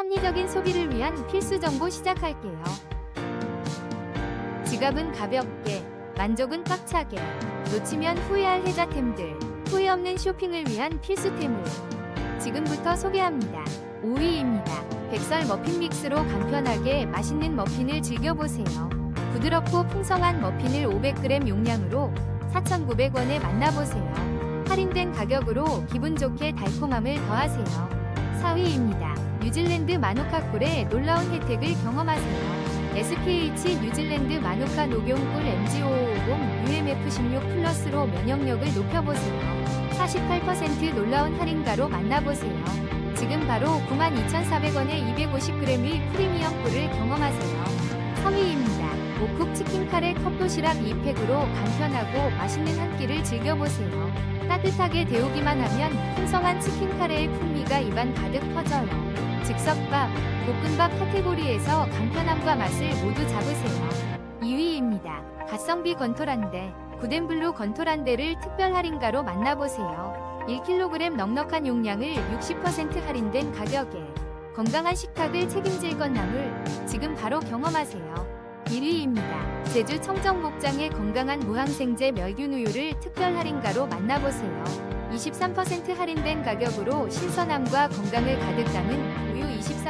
합리적인 소비를 위한 필수 정보 시작할게요. 지갑은 가볍게, 만족은 꽉차게, 놓치면 후회할 혜자템들, 후회 없는 쇼핑을 위한 필수템을 지금부터 소개합니다. 5위입니다. 백설 머핀 믹스로 간편하게 맛있는 머핀을 즐겨보세요. 부드럽고 풍성한 머핀을 500g 용량으로 4,900원에 만나보세요. 할인된 가격으로 기분 좋게 달콤함을 더하세요. 4위입니다. 뉴질랜드 마누카 꿀의 놀라운 혜택을 경험하세요. SPH 뉴질랜드 마누카 녹용꿀 MG550 UMF16 플러스로 면역력을 높여보세요. 48% 놀라운 할인가로 만나보세요. 지금 바로 92,400원에 250g의 프리미엄 꿀을 경험하세요. 3위입니다. 오쿡 치킨 카레 컵 도시락 2팩으로 간편하고 맛있는 한 끼를 즐겨보세요. 따뜻하게 데우기만 하면 풍성한 치킨 카레의 풍미가 입안 가득 퍼져요. 즉석밥, 볶음밥 카테고리에서 간편함과 맛을 모두 잡으세요. 2위입니다. 가성비 건토란데, 구덴블루 건토란데를 특별 할인가로 만나보세요. 1kg 넉넉한 용량을 60% 할인된 가격에 건강한 식탁을 책임질 건나물 지금 바로 경험하세요. 1위입니다. 제주 청정목장의 건강한 무항생제 멸균 우유를 특별 할인가로 만나보세요. 23% 할인된 가격으로 신선함과 건강을 가득 담은 우유 24팩을 즐기세요.